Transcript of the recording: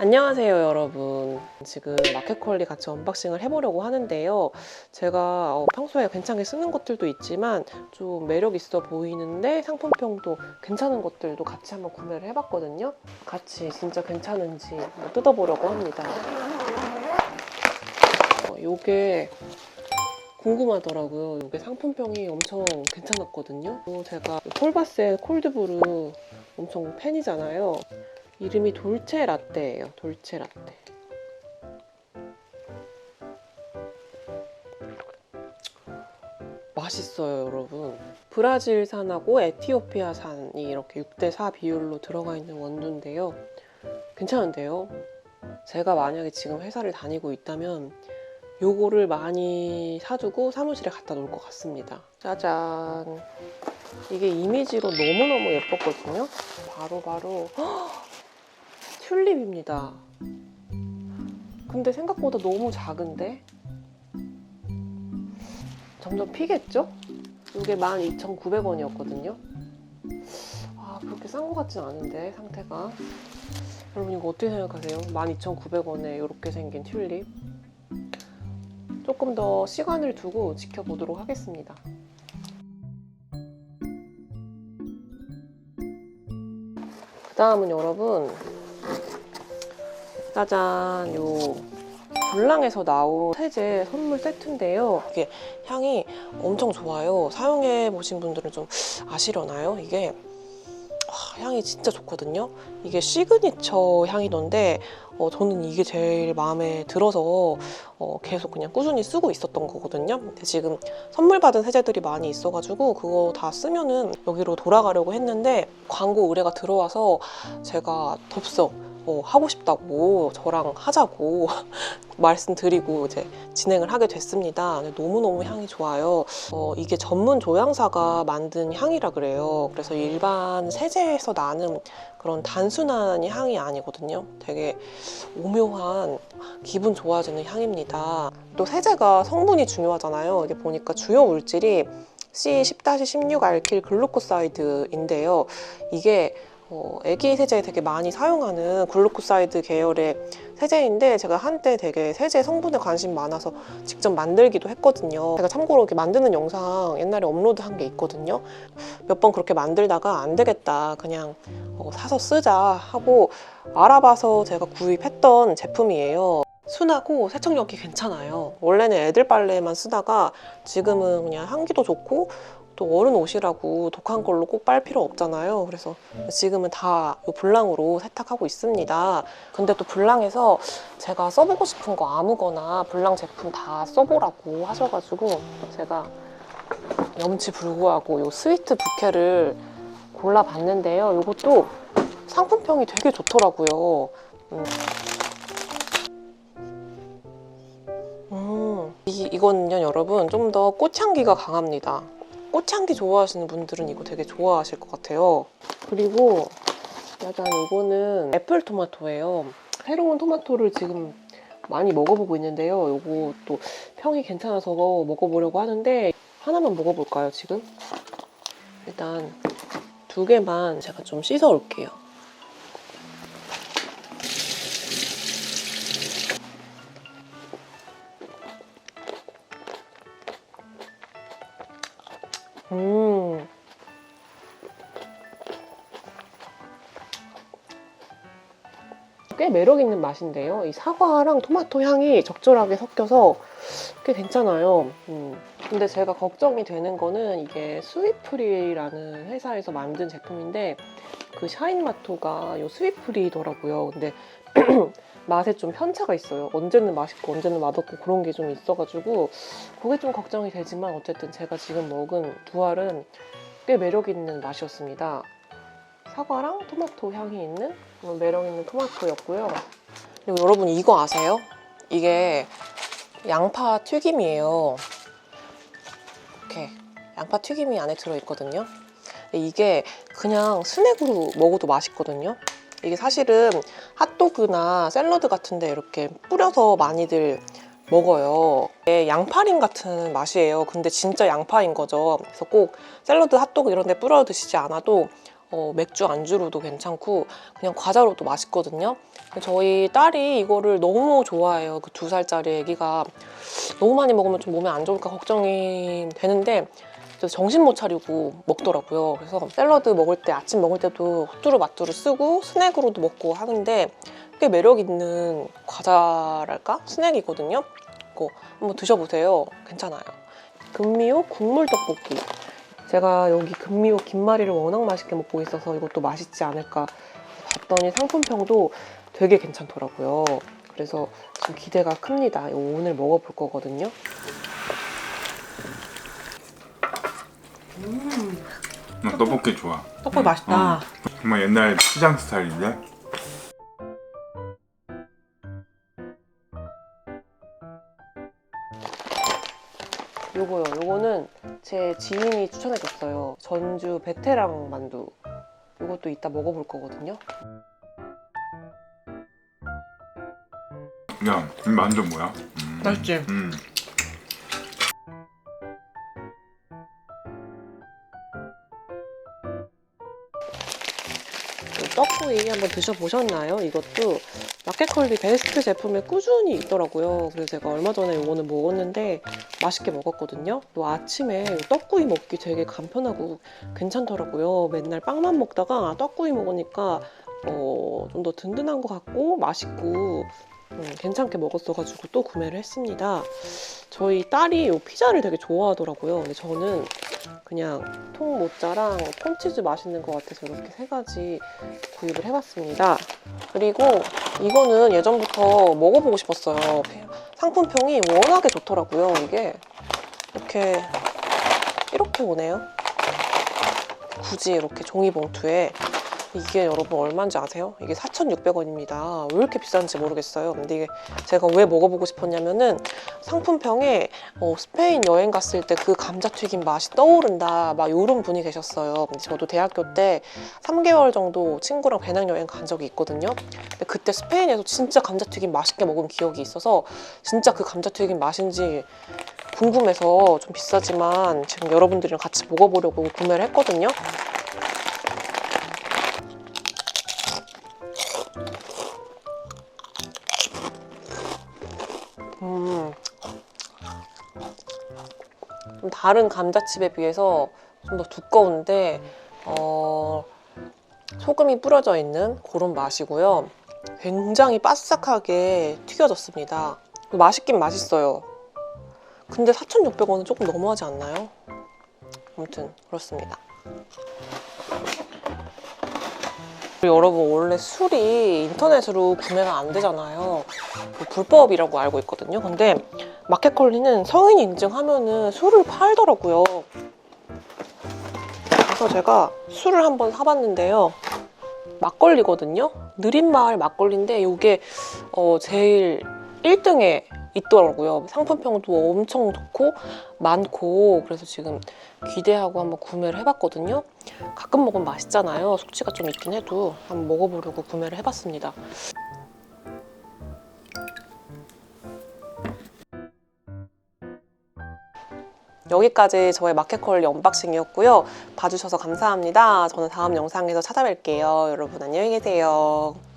안녕하세요 여러분. 지금 마켓컬리 같이 언박싱을 해보려고 하는데요. 제가 어, 평소에 괜찮게 쓰는 것들도 있지만 좀 매력 있어 보이는데 상품평도 괜찮은 것들도 같이 한번 구매를 해봤거든요. 같이 진짜 괜찮은지 뜯어보려고 합니다. 어, 요게 궁금하더라고요. 요게 상품평이 엄청 괜찮았거든요. 또 제가 폴바스의 콜드브루 엄청 팬이잖아요 이름이 돌체 라떼예요. 돌체 라떼. 맛있어요, 여러분. 브라질산하고 에티오피아산이 이렇게 6대4 비율로 들어가 있는 원두인데요. 괜찮은데요? 제가 만약에 지금 회사를 다니고 있다면 요거를 많이 사두고 사무실에 갖다 놓을 것 같습니다. 짜잔. 이게 이미지로 너무너무 예뻤거든요. 바로바로 튤립입니다. 근데 생각보다 너무 작은데? 점점 피겠죠? 이게 12,900원이었거든요. 아, 그렇게 싼 것 같진 않은데, 상태가. 여러분, 이거 어떻게 생각하세요? 12,900원에 이렇게 생긴 튤립. 조금 더 시간을 두고 지켜보도록 하겠습니다. 그 다음은 여러분, 짜잔 요 블랑에서 나온 세제 선물 세트인데요. 이게 향이 엄청 좋아요. 사용해 보신 분들은 좀 아시려나요? 이게 아, 향이 진짜 좋거든요. 이게 시그니처 향이던데 어, 저는 이게 제일 마음에 들어서 어, 계속 그냥 꾸준히 쓰고 있었던 거거든요. 근데 지금 선물 받은 세제들이 많이 있어가지고 그거 다 쓰면은 여기로 돌아가려고 했는데 광고 의뢰가 들어와서 제가 덥석 어, 하고 싶다고 저랑 하자고 말씀드리고 이제 진행을 하게 됐습니다. 너무너무 향이 좋아요. 어, 이게 전문 조향사가 만든 향이라 그래요. 그래서 일반 세제에서 나는 그런 단 순한 향이 아니거든요. 되게 오묘한 기분 좋아지는 향입니다. 또 세제가 성분이 중요하잖아요. 이게 보니까 주요 물질이 C10-16 알킬 글루코사이드인데요. 이게 어, 애기 세제에 되게 많이 사용하는 글루코사이드 계열의 세제인데 제가 한때 되게 세제 성분에 관심 많아서 직접 만들기도 했거든요. 제가 참고로 이렇게 만드는 영상 옛날에 업로드한 게 있거든요. 몇 번 그렇게 만들다가 안 되겠다. 그냥 어, 사서 쓰자 하고 알아봐서 제가 구입했던 제품이에요. 순하고 세척력이 괜찮아요. 원래는 애들 빨래만 쓰다가 지금은 그냥 향기도 좋고 또 어른 옷이라고 독한 걸로 꼭 빨 필요 없잖아요. 그래서 지금은 다 이 블랑으로 세탁하고 있습니다. 근데 또 블랑에서 제가 써보고 싶은 거 아무거나 블랑 제품 다 써보라고 하셔가지고 제가 염치 불구하고 이 스위트 부케를 골라봤는데요. 이것도 상품평이 되게 좋더라고요. 음. 음, 이, 이거는요, 여러분, 좀 더 꽃향기가 강합니다. 꽃향기 좋아하시는 분들은 이거 되게 좋아하실 것 같아요. 그리고 짜잔, 이거는 애플 토마토예요. 새로운 토마토를 지금 많이 먹어보고 있는데요. 이거 또 평이 괜찮아서 먹어보려고 하는데 하나만 먹어볼까요, 지금? 일단 두 개만 제가 좀 씻어 올게요. 음. 꽤 매력 있는 맛인데요. 이 사과랑 토마토 향이 적절하게 섞여서 꽤 괜찮아요. 음. 근데 제가 걱정이 되는 거는 이게 스위프리라는 회사에서 만든 제품인데 그 샤인마토가 요 스위프리더라고요. 근데 맛에 좀 편차가 있어요. 언제는 맛있고 언제는 맛없고 그런 게 좀 있어가지고 그게 좀 걱정이 되지만 어쨌든 제가 지금 먹은 두 알은 꽤 매력 있는 맛이었습니다. 사과랑 토마토 향이 있는 매력 있는 토마토였고요. 그리고 여러분 이거 아세요? 이게 양파 튀김이에요. 이렇게 양파 튀김이 안에 들어있거든요. 이게 그냥 스낵으로 먹어도 맛있거든요. 이게 사실은 핫도그나 샐러드 같은데 이렇게 뿌려서 많이들 먹어요. 양파링 같은 맛이에요. 근데 진짜 양파인 거죠. 그래서 꼭 샐러드, 핫도그 이런 데 뿌려 드시지 않아도 어, 맥주 안주로도 괜찮고 그냥 과자로도 맛있거든요. 저희 딸이 이거를 너무 좋아해요. 그 두 살짜리 아기가 너무 많이 먹으면 좀 몸에 안 좋을까 걱정이 되는데 그래서 정신 못 차리고 먹더라고요. 그래서 샐러드 먹을 때 아침 먹을 때도 후뚜루 마뚜루 쓰고 스낵으로도 먹고 하는데 꽤 매력 있는 과자랄까 스낵이거든요. 이거 한번 드셔보세요. 괜찮아요. 금미호 국물 떡볶이. 제가 여기 금미호 김말이를 워낙 맛있게 먹고 있어서 이것도 맛있지 않을까 봤더니 상품평도 되게 괜찮더라고요. 그래서 지금 기대가 큽니다. 오늘 먹어볼 거거든요. 나 떡볶이 좋아. 떡볶이 맛있다. 정말 옛날 시장 스타일인데? 요거요. 요거는 제 지인이 추천해줬어요. 전주 베테랑 만두. 요것도 이따 먹어볼 거거든요. 야, 이 만두 뭐야? 음. 맛있지? 음. 떡구이 한번 드셔보셨나요? 이것도 마켓컬리 베스트 제품에 꾸준히 있더라고요. 그래서 제가 얼마 전에 이거는 먹었는데 맛있게 먹었거든요. 또 아침에 이 떡구이 먹기 되게 간편하고 괜찮더라고요. 맨날 빵만 먹다가 떡구이 먹으니까 어, 좀 더 든든한 것 같고 맛있고 음, 괜찮게 먹었어가지고 또 구매를 했습니다. 저희 딸이 이 피자를 되게 좋아하더라고요. 근데 저는 그냥 통 모짜랑 콘치즈 맛있는 것 같아서 이렇게 세 가지 구입을 해봤습니다. 그리고 이거는 예전부터 먹어보고 싶었어요. 상품평이 워낙에 좋더라고요. 이게 이렇게 이렇게 오네요. 굳이 이렇게 종이 봉투에 이게 여러분 얼마인지 아세요? 이게 4,600원입니다. 왜 이렇게 비싼지 모르겠어요. 근데 이게 제가 왜 먹어보고 싶었냐면은 상품평에 어, 스페인 여행 갔을 때 그 감자튀김 맛이 떠오른다 막 이런 분이 계셨어요. 근데 저도 대학교 때 3개월 정도 친구랑 배낭여행 간 적이 있거든요. 근데 그때 스페인에서 진짜 감자튀김 맛있게 먹은 기억이 있어서 진짜 그 감자튀김 맛인지 궁금해서 좀 비싸지만 지금 여러분들이랑 같이 먹어보려고 구매를 했거든요. 다른 감자칩에 비해서 좀 더 두꺼운데 어, 소금이 뿌려져 있는 그런 맛이고요. 굉장히 바삭하게 튀겨졌습니다. 맛있긴 맛있어요. 근데 4,600원은 조금 너무하지 않나요? 아무튼 그렇습니다. 여러분 원래 술이 인터넷으로 구매가 안 되잖아요. 그 불법이라고 알고 있거든요. 근데 마켓컬리는 성인 인증하면은 술을 팔더라고요. 그래서 제가 술을 한번 사봤는데요. 막걸리거든요. 느린마을 막걸리인데 이게 어, 제일 1등에 있더라고요. 상품평도 엄청 좋고 많고 그래서 지금 기대하고 한번 구매를 해봤거든요. 가끔 먹으면 맛있잖아요. 숙취가 좀 있긴 해도 한번 먹어보려고 구매를 해봤습니다. 여기까지 저의 마켓컬리 언박싱이었고요. 봐주셔서 감사합니다. 저는 다음 영상에서 찾아뵐게요. 여러분 안녕히 계세요.